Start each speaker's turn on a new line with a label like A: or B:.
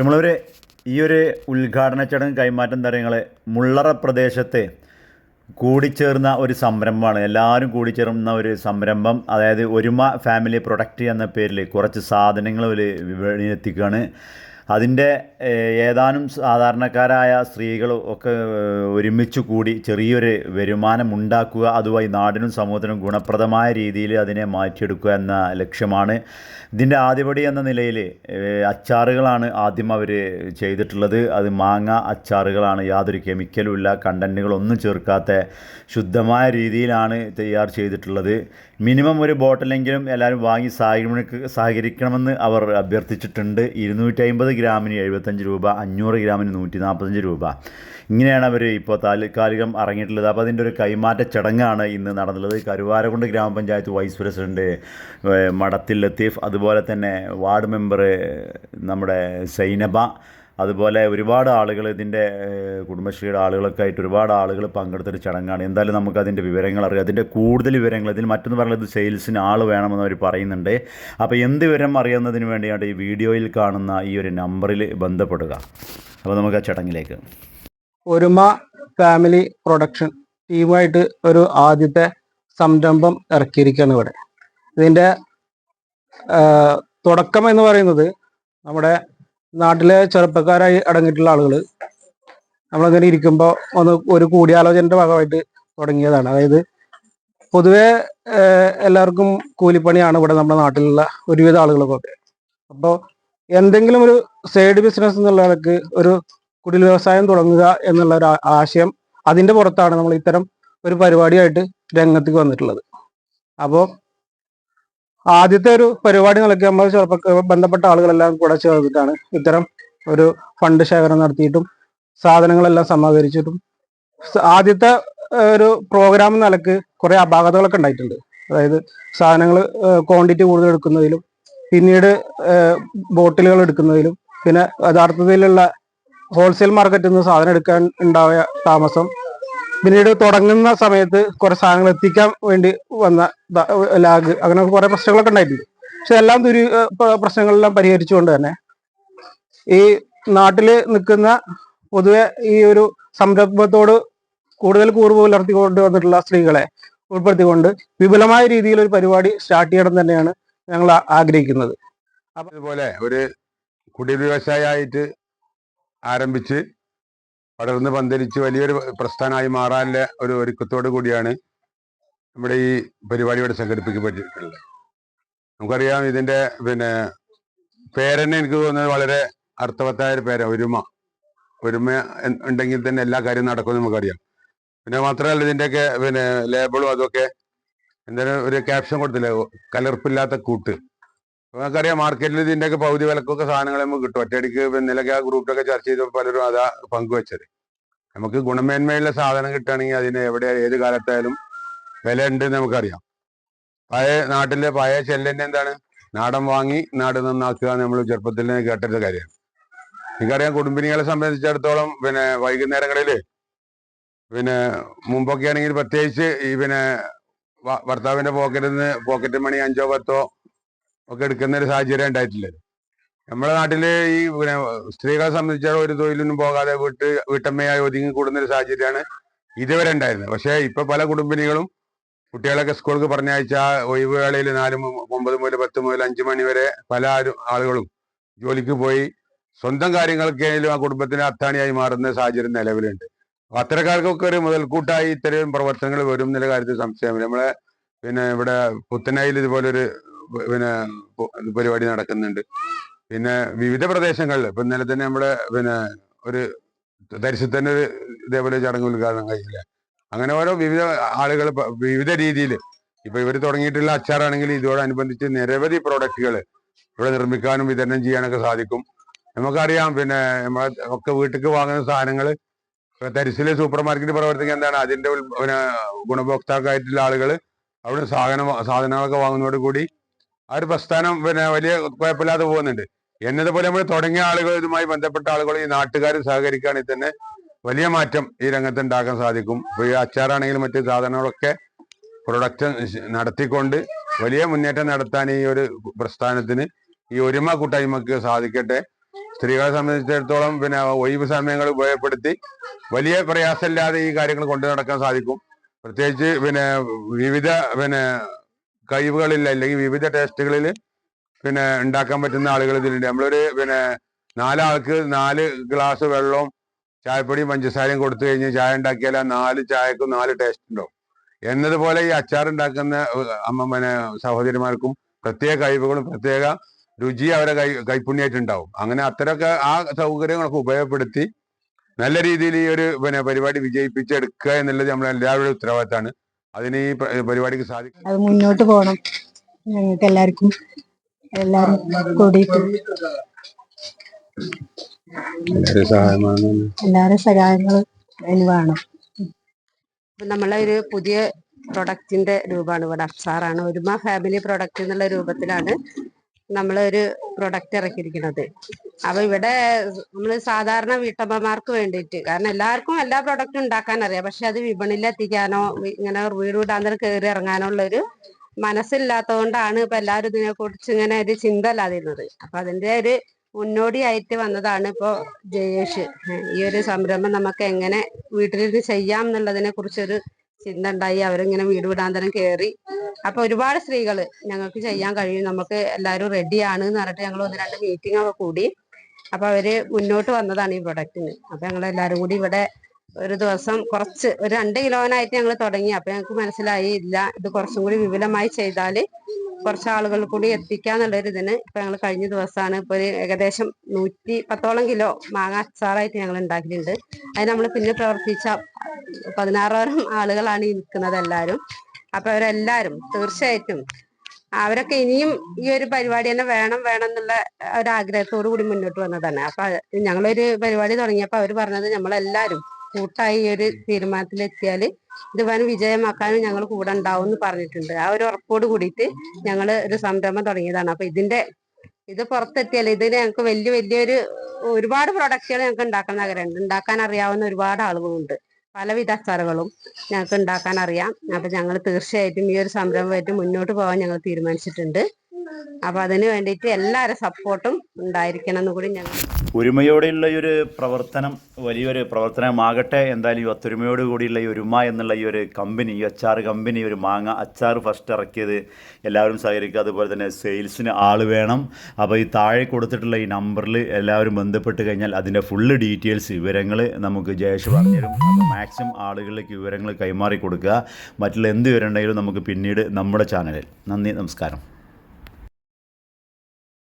A: പ്രിയമുള്ളവർ ഈ ഒരു ഉദ്ഘാടന ചടങ്ങ് കൈമാറ്റം തരങ്ങൾ മുള്ളറ പ്രദേശത്തെ കൂടിച്ചേർന്ന ഒരു സംരംഭമാണ്. എല്ലാവരും കൂടിച്ചേർന്ന ഒരു സംരംഭം. അതായത് ഒരുമ ഫാമിലി പ്രൊഡക്റ്റ് എന്ന പേരിൽ കുറച്ച് സാധനങ്ങൾ ഒരു വിപണിയിലെത്തിക്കുകയാണ് അതിന്റെ ഏതാനും സാധാരണക്കാരായ സ്ത്രീകൾ ഒക്കെ ഒരുമിച്ച് കൂടി ചെറിയൊരു വരുമാനം ഉണ്ടാക്കുക അതുവഴി നാടിനും സമൂഹത്തിനും ഗുണപ്രദമായ രീതിയിൽ അതിനെ മാറ്റിയെടുക്കുക എന്ന ലക്ഷ്യമാണ്. ഇതിന്റെ ആദ്യപടി എന്ന നിലയിൽ അച്ചാറുകളാണ് ആദ്യം അവർ ചെയ്തിട്ടുള്ളത്. അത് മാങ്ങ അച്ചാറുകളാണ് യാതൊരു കെമിക്കലും ഇല്ല കണ്ടന്റുകളൊന്നും ചേർക്കാത്ത ശുദ്ധമായ രീതിയിലാണ് തയ്യാർ ചെയ്തിട്ടുള്ളത്. മിനിമം ഒരു ബോട്ടിലെങ്കിലും എല്ലാവരും വാങ്ങി സഹകരിക്ക സഹകരിക്കണമെന്ന് അവർ അഭ്യർത്ഥിച്ചിട്ടുണ്ട്. ഇരുന്നൂറ്റി ഗ്രാമിന് എഴുപത്തഞ്ച് രൂപ അഞ്ഞൂറ് ഗ്രാമിന് നൂറ്റി നാൽപ്പത്തഞ്ച് രൂപ. ഇങ്ങനെയാണ് അവർ ഇപ്പോൾ താൽക്കാലികം ഇറങ്ങിയിട്ടുള്ളത് അപ്പോൾ അതിന്റെ ഒരു കൈമാറ്റ ചടങ്ങാണ് ഇന്ന് നടന്നുള്ളത് കരുവാരകുണ്ട് ഗ്രാമപഞ്ചായത്ത് വൈസ് പ്രസിഡന്റ് മടത്തിൽ ലത്തീഫ് അതുപോലെ തന്നെ വാർഡ് മെമ്പർ നമ്മുടെ സൈനബ അതുപോലെ ഒരുപാട് ആളുകൾ ഇതിന്റെ കുടുംബശ്രീയുടെ ആളുകളൊക്കെ ആയിട്ട് ഒരുപാട് ആളുകൾ പങ്കെടുത്തൊരു ചടങ്ങാണ്. എന്തായാലും നമുക്ക് അതിന്റെ വിവരങ്ങൾ അറിയാം. അതിന്റെ കൂടുതൽ വിവരങ്ങൾ ഇതിൽ മറ്റൊന്ന് പറയുന്നത് സെയിൽസിന് ആൾ വേണമെന്ന് അവർ പറയുന്നുണ്ട്. അപ്പോൾ എന്ത് വിവരം അറിയുന്നതിന് വേണ്ടിയാണ് ഈ വീഡിയോയിൽ കാണുന്ന ഈ ഒരു നമ്പറിൽ ബന്ധപ്പെടുക. അപ്പോൾ നമുക്ക് ആ ചടങ്ങിലേക്ക്.
B: ഒരുമ ഫാമിലി പ്രൊഡക്ഷൻ ടീമായിട്ട് ഒരു ആദ്യത്തെ സംരംഭം ഇറക്കിയിരിക്കുകയാണ് ഇവിടെ. ഇതിന്റെ തുടക്കം എന്ന് പറയുന്നത് നമ്മുടെ നാട്ടിലെ ചെറുപ്പക്കാരായി അടങ്ങിയിട്ടുള്ള ആളുകൾ നമ്മളിങ്ങനെ ഇരിക്കുമ്പോൾ ഒന്ന് ഒരു കൂടിയാലോചനയുടെ ഭാഗമായിട്ട് തുടങ്ങിയതാണ്. അതായത് പൊതുവെ എല്ലാവർക്കും കൂലിപ്പണിയാണ് ഇവിടെ നമ്മുടെ നാട്ടിലുള്ള ഒരുവിധ ആളുകൾക്കൊക്കെ. അപ്പോൾ എന്തെങ്കിലും ഒരു സൈഡ് ബിസിനസ് എന്നുള്ള നിലയ്ക്ക് ഒരു കുടിൽ വ്യവസായം തുടങ്ങുക എന്നുള്ള ഒരു ആശയം അതിന്റെ പുറത്താണ് നമ്മൾ ഇത്തരം ഒരു പരിപാടിയായിട്ട് രംഗത്തേക്ക് വന്നിട്ടുള്ളത്. അപ്പോൾ ആദ്യത്തെ ഒരു പരിപാടി നിലയ്ക്ക് നമ്മൾ ചെറുപ്പ ബന്ധപ്പെട്ട ആളുകളെല്ലാം കൂടെ ചേർന്നിട്ടാണ് ഇത്തരം ഒരു ഫണ്ട് ശേഖരം നടത്തിയിട്ടും സാധനങ്ങളെല്ലാം സമാഹരിച്ചിട്ടും ആദ്യത്തെ ഒരു പ്രോഗ്രാം നിലയ്ക്ക് കുറെ അപാകതകളൊക്കെ ഉണ്ടായിട്ടുണ്ട്. അതായത് സാധനങ്ങൾ ക്വാണ്ടിറ്റി കൂടുതൽ എടുക്കുന്നതിലും പിന്നീട് ബോട്ടിലുകൾ എടുക്കുന്നതിലും പിന്നെ യഥാർത്ഥത്തിലുള്ള ഹോൾസെയിൽ മാർക്കറ്റിൽ നിന്ന് സാധനം എടുക്കാൻ ഉണ്ടായ താമസം പിന്നീട് തുടങ്ങുന്ന സമയത്ത് കുറെ സാധനങ്ങൾ എത്തിക്കാൻ വേണ്ടി വന്ന ലാഗ് അങ്ങനെ കുറെ പ്രശ്നങ്ങളൊക്കെ ഉണ്ടായിട്ടുണ്ട്. പക്ഷെ എല്ലാം ദുരി പ്രശ്നങ്ങളെല്ലാം പരിഹരിച്ചുകൊണ്ട് തന്നെ ഈ നാട്ടിൽ നിൽക്കുന്ന പൊതുവെ ഈ ഒരു സംരംഭത്തോട് കൂടുതൽ കൂറു പുലർത്തിക്കൊണ്ട് വന്നിട്ടുള്ള സ്ത്രീകളെ ഉൾപ്പെടുത്തിക്കൊണ്ട് വിപുലമായ രീതിയിൽ ഒരു പരിപാടി സ്റ്റാർട്ട് ചെയ്യണം തന്നെയാണ് ഞങ്ങൾ ആഗ്രഹിക്കുന്നത്.
C: അതുപോലെ ഒരു കുടിൽ വ്യവസായമായിട്ട് ആരംഭിച്ച് പടർന്ന് പന്തലിച്ച് വലിയൊരു പ്രസ്ഥാനമായി മാറാനുള്ള ഒരു ഒരുക്കത്തോടു കൂടിയാണ് നമ്മുടെ ഈ പരിപാടി ഇവിടെ സംഘടിപ്പിക്കപ്പെട്ടിട്ടുള്ളത്. നമുക്കറിയാം ഇതിന്റെ പിന്നെ പേരെന്നെ എനിക്ക് തോന്നുന്നത് വളരെ അർത്ഥവത്തായ ഒരു പേര ഒരുമ. ഒരുമ ഉണ്ടെങ്കിൽ തന്നെ എല്ലാ കാര്യവും നടക്കുമെന്ന് നമുക്കറിയാം. പിന്നെ മാത്രമല്ല ഇതിന്റെയൊക്കെ പിന്നെ ലേബിളും അതൊക്കെ എന്തായാലും ഒരു ക്യാപ്ഷൻ കൊടുത്തില്ലേ? കലർപ്പില്ലാത്ത കൂട്ട്. നമുക്കറിയാം മാർക്കറ്റിൽ ഇതിന്റെയൊക്കെ പകുതി വിലക്കൊക്കെ സാധനങ്ങൾ നമുക്ക് കിട്ടും. ഒറ്റയടിക്ക് ഇന്നലൊക്കെ ആ ഗ്രൂപ്പിലൊക്കെ ചർച്ച ചെയ്തപ്പോൾ പലരും അതാ പങ്കുവെച്ചത്. നമുക്ക് ഗുണമേന്മയുള്ള സാധനം കിട്ടുകയാണെങ്കിൽ അതിന് എവിടെ ഏത് കാലത്തായാലും വില ഉണ്ട് നമുക്കറിയാം. പഴയ നാട്ടിലെ പഴയ ചെല്ലന്റെ എന്താണ്? നാടൻ വാങ്ങി നാട് നന്നാക്കുക നമ്മൾ ചെറുപ്പത്തിൽ കേട്ടൊരു കാര്യമാണ്. എനിക്കറിയാം കുടുംബിനികളെ സംബന്ധിച്ചിടത്തോളം പിന്നെ വൈകുന്നേരങ്ങളിൽ പിന്നെ മുമ്പൊക്കെ ആണെങ്കിൽ പ്രത്യേകിച്ച് ഈ പിന്നെ ഭർത്താവിന്റെ പോക്കറ്റിൽ നിന്ന് പോക്കറ്റ് മണി അഞ്ചോ പത്തോ ഒക്കെ എടുക്കുന്ന ഒരു സാഹചര്യം ഉണ്ടായിട്ടില്ല. നമ്മുടെ നാട്ടിൽ ഈ പിന്നെ സ്ത്രീകളെ സംബന്ധിച്ചിടത്തോളം ഒരു തൊഴിലിനും പോകാതെ വീട്ട് വീട്ടമ്മയായി ഒതുങ്ങി കൂടുന്ന ഒരു സാഹചര്യമാണ് ഇതുവരെ ഉണ്ടായിരുന്നത്. പക്ഷേ ഇപ്പൊ പല കുടുംബിനികളും കുട്ടികളൊക്കെ സ്കൂൾക്ക് പറഞ്ഞയച്ച ഒഴിവ് വേളയിൽ നാല് ഒമ്പത് മുതൽ പത്ത് മുതൽ അഞ്ചു മണി വരെ പല ആളുകളും ജോലിക്ക് പോയി സ്വന്തം കാര്യങ്ങൾക്കായാലും ആ കുടുംബത്തിന് അത്താണിയായി മാറുന്ന സാഹചര്യം നിലവിലുണ്ട്. അത്തരക്കാർക്കൊക്കെ ഒരു മുതൽക്കൂട്ടായി ഇത്തരം പ്രവർത്തനങ്ങൾ വരും എന്നുള്ള കാര്യത്തിൽ സംശയമില്ല. നമ്മളെ പിന്നെ ഇവിടെ പുത്തനായിൽ ഇതുപോലൊരു പിന്നെ പരിപാടി നടക്കുന്നുണ്ട്. പിന്നെ വിവിധ പ്രദേശങ്ങളിൽ ഇപ്പൊ ഇന്നലെ തന്നെ നമ്മുടെ പിന്നെ ഒരു തരിശിൽ തന്നെ ഒരു ഇതേപോലെ ചടങ്ങ് ഉദ്ഘാടനം കഴിയില്ല അങ്ങനെ ഓരോ വിവിധ ആളുകൾ വിവിധ രീതിയിൽ ഇപ്പൊ ഇവർ തുടങ്ങിയിട്ടുള്ള അച്ചാറാണെങ്കിൽ ഇതോടനുബന്ധിച്ച് നിരവധി പ്രോഡക്റ്റുകൾ ഇവിടെ നിർമ്മിക്കാനും വിതരണം ചെയ്യാനൊക്കെ സാധിക്കും. നമുക്കറിയാം പിന്നെ നമ്മളെ ഒക്കെ വീട്ടിലേക്ക് വാങ്ങുന്ന സാധനങ്ങൾ തരിശിലെ സൂപ്പർ മാർക്കറ്റ് പ്രവർത്തിക്കുക എന്താണ് അതിന്റെ പിന്നെ ഗുണഭോക്താക്കളായിട്ടുള്ള ആളുകൾ അവിടെ സാധനം സാധനങ്ങളൊക്കെ വാങ്ങുന്നതോട് കൂടി ആ ഒരു പ്രസ്ഥാനം പിന്നെ വലിയ കുഴപ്പമില്ലാതെ പോകുന്നുണ്ട്. എന്നതുപോലെ നമ്മൾ തുടങ്ങിയ ആളുകൾ ഇതുമായി ബന്ധപ്പെട്ട ആളുകൾ ഈ നാട്ടുകാർ സഹകരിക്കുകയാണെങ്കിൽ തന്നെ വലിയ മാറ്റം ഈ രംഗത്ത് ഉണ്ടാക്കാൻ സാധിക്കും. ഇപ്പൊ ഈ അച്ചാറാണെങ്കിലും മറ്റു സാധനങ്ങളൊക്കെ പ്രൊഡക്റ്റ് നടത്തിക്കൊണ്ട് വലിയ മുന്നേറ്റം നടത്താൻ ഈ ഒരു പ്രസ്ഥാനത്തിന് ഈ ഒരുമ കൂട്ടായ്മക്ക് സാധിക്കട്ടെ. സ്ത്രീകളെ സംബന്ധിച്ചിടത്തോളം പിന്നെ ഒഴിവ് സമയങ്ങൾ ഉപയോഗപ്പെടുത്തി വലിയ പ്രയാസമില്ലാതെ ഈ കാര്യങ്ങൾ കൊണ്ടു നടക്കാൻ സാധിക്കും. പ്രത്യേകിച്ച് പിന്നെ വിവിധ പിന്നെ കഴിവുകളിൽ അല്ലെങ്കിൽ വിവിധ ടേസ്റ്റുകളിൽ പിന്നെ ഉണ്ടാക്കാൻ പറ്റുന്ന ആളുകൾ ഇതിലുണ്ട്. നമ്മളൊരു പിന്നെ നാലാൾക്ക് നാല് ഗ്ലാസ് വെള്ളവും ചായപ്പൊടിയും പഞ്ചസാരയും കൊടുത്തു കഴിഞ്ഞ് ചായ ഉണ്ടാക്കിയാൽ ആ നാല് ചായക്കും നാല് ടേസ്റ്റ് ഉണ്ടാവും. എന്നതുപോലെ ഈ അച്ചാർ ഉണ്ടാക്കുന്ന അമ്മ പിന്നെ സഹോദരിമാർക്കും പ്രത്യേക കഴിവുകളും പ്രത്യേക രുചി അവരെ കൈ കൈപ്പുണ്യായിട്ടുണ്ടാവും അങ്ങനെ അത്തരമൊക്കെ ആ സൗകര്യങ്ങളൊക്കെ ഉപയോഗപ്പെടുത്തി നല്ല രീതിയിൽ ഈ ഒരു പിന്നെ പരിപാടി വിജയിപ്പിച്ചെടുക്കുക എന്നുള്ളത് നമ്മൾ എല്ലാവരുടെയും ഉത്തരവാദിത്തമാണ്. അതിന് ഈ പരിപാടിക്ക് സാധിക്കും
D: അത് മുന്നോട്ട് പോകണം ഞങ്ങൾക്ക് എല്ലാവർക്കും എല്ലാരും കൂടിയിട്ട്
C: എല്ലാവരും
D: എല്ലാവരും സഹായങ്ങളും അതിന് വേണം.
E: നമ്മളെ ഒരു പുതിയ പ്രൊഡക്റ്റിന്റെ രൂപമാണ്. ഇവിടെ അച്ചാറാണ്. ഒരുമ ഫാമിലി പ്രൊഡക്റ്റ് എന്നുള്ള രൂപത്തിലാണ് നമ്മളൊരു പ്രൊഡക്റ്റ് ഇറക്കിയിരിക്കുന്നത്. അപ്പൊ ഇവിടെ നമ്മൾ സാധാരണ വീട്ടമ്മമാർക്ക് വേണ്ടിയിട്ട് കാരണം എല്ലാവർക്കും എല്ലാ പ്രൊഡക്റ്റും ഉണ്ടാക്കാൻ അറിയാം പക്ഷെ അത് വിപണിയിൽ എത്തിക്കാനോ ഇങ്ങനെ വീട് വീടാന്തരം കയറി ഇറങ്ങാനോ ഉള്ളൊരു മനസ്സില്ലാത്തതുകൊണ്ടാണ് ഇപ്പൊ എല്ലാവരും ഇതിനെ കുറിച്ച് ഇങ്ങനെ ഒരു ചിന്ത അല്ലാതിരുന്നത് അപ്പൊ അതിന്റെ ഒരു മുന്നോടിയായിട്ട് വന്നതാണ് ഇപ്പോ ജയേഷ്. ഈ ഒരു സംരംഭം നമുക്ക് എങ്ങനെ വീട്ടിലിരുന്ന് ചെയ്യാം എന്നുള്ളതിനെ കുറിച്ചൊരു ചിന്ത ഉണ്ടായി അവരിങ്ങനെ വീട് വിടാന്തരം കയറി അപ്പൊ ഒരുപാട് സ്ത്രീകൾ ഞങ്ങൾക്ക് ചെയ്യാൻ കഴിയും. നമുക്ക് എല്ലാവരും റെഡിയാണ് എന്ന് പറഞ്ഞിട്ട് ഞങ്ങൾ ഒന്ന് രണ്ട് മീറ്റിംഗ് ഒക്കെ കൂടി. അപ്പൊ അവർ മുന്നോട്ട് വന്നതാണ് ഈ പ്രൊഡക്റ്റിന് അപ്പൊ ഞങ്ങൾ എല്ലാവരും കൂടി ഇവിടെ ഒരു ദിവസം കുറച്ച് ഒരു രണ്ട് കിലോനായിട്ട് ഞങ്ങൾ തുടങ്ങി. അപ്പൊ ഞങ്ങൾക്ക് മനസ്സിലായി ഇല്ല ഇത് കുറച്ചും കൂടി വിപുലമായി ചെയ്താൽ കുറച്ച് ആളുകൾ കൂടി എത്തിക്കാന്നുള്ളൊരു ഇതിന് ഇപ്പൊ ഞങ്ങൾ കഴിഞ്ഞ ദിവസമാണ് ഇപ്പൊ ഒരു ഏകദേശം നൂറ്റി പത്തോളം കിലോ മാങ്ങ അച്ചാറായിട്ട് ഞങ്ങൾ ഉണ്ടാക്കിയിട്ടുണ്ട്. അത് നമ്മൾ പിന്നെ പ്രവർത്തിച്ച പതിനാറോളം ആളുകളാണ് നിൽക്കുന്നത് എല്ലാവരും അപ്പൊ അവരെല്ലാരും തീർച്ചയായിട്ടും അവരൊക്കെ ഇനിയും ഈ ഒരു പരിപാടി തന്നെ വേണം വേണം എന്നുള്ള ഒരു ആഗ്രഹത്തോടു കൂടി മുന്നോട്ട് വന്നതാണ്. അപ്പൊ ഞങ്ങളൊരു പരിപാടി തുടങ്ങിയപ്പോ അവർ പറഞ്ഞത് നമ്മളെല്ലാരും കൂട്ടായി ഒരു തീരുമാനത്തിലെത്തിയാൽ ഇത് വൻ വിജയമാക്കാനും ഞങ്ങൾ കൂടെ ഉണ്ടാവും എന്ന് പറഞ്ഞിട്ടുണ്ട്. ആ ഒരു ഉറപ്പോട് കൂടിയിട്ട് ഞങ്ങൾ ഒരു സംരംഭം തുടങ്ങിയതാണ്. അപ്പൊ ഇതിന്റെ ഇത് പുറത്തെത്തിയാൽ ഇതിന് ഞങ്ങൾക്ക് വലിയ വലിയൊരു ഒരുപാട് പ്രൊഡക്റ്റുകൾ ഞങ്ങൾക്ക് ഉണ്ടാക്കാൻ ആഗ്രഹമുണ്ട്. ഉണ്ടാക്കാൻ അറിയാവുന്ന ഒരുപാട് ആളുകളുണ്ട്. പലവിധ അച്ചാറുകളും ഞങ്ങൾക്ക് ഉണ്ടാക്കാൻ അറിയാം. അപ്പൊ ഞങ്ങൾ തീർച്ചയായിട്ടും ഈ ഒരു സംരംഭമായിട്ട് മുന്നോട്ട് പോകാൻ ഞങ്ങൾ തീരുമാനിച്ചിട്ടുണ്ട്. അപ്പൊ അതിന് വേണ്ടിയിട്ട് എല്ലാവരും സപ്പോർട്ടും ഉണ്ടായിരിക്കണം എന്ന് കൂടി ഞങ്ങൾ
A: ഒരുമയോടെയുള്ള ഈ ഒരു പ്രവർത്തനം വലിയൊരു പ്രവർത്തനമാകട്ടെ. എന്തായാലും ഈ ഒത്തൊരുമയോട് കൂടിയുള്ള ഈ ഒരുമ എന്നുള്ള ഈ ഒരു കമ്പനി ഈ അച്ചാർ കമ്പനി ഒരു മാങ്ങ അച്ചാർ ഫസ്റ്റ് ഇറക്കിയത് എല്ലാവരും സഹകരിക്കുക. അതുപോലെ തന്നെ സെയിൽസിന് ആൾ വേണം. അപ്പോൾ ഈ താഴെ കൊടുത്തിട്ടുള്ള ഈ നമ്പറിൽ എല്ലാവരും ബന്ധപ്പെട്ട് കഴിഞ്ഞാൽ അതിന്റെ ഫുള്ള് ഡീറ്റെയിൽസ് വിവരങ്ങൾ നമുക്ക് ജയേഷ് പറഞ്ഞുതരും. അപ്പോൾ മാക്സിമം ആളുകളിലേക്ക് വിവരങ്ങൾ കൈമാറി കൊടുക്കുക. മറ്റുള്ള എന്ത് വിവരം ഉണ്ടെങ്കിലും നമുക്ക് പിന്നീട് നമ്മുടെ ചാനലിൽ നന്ദി നമസ്കാരം.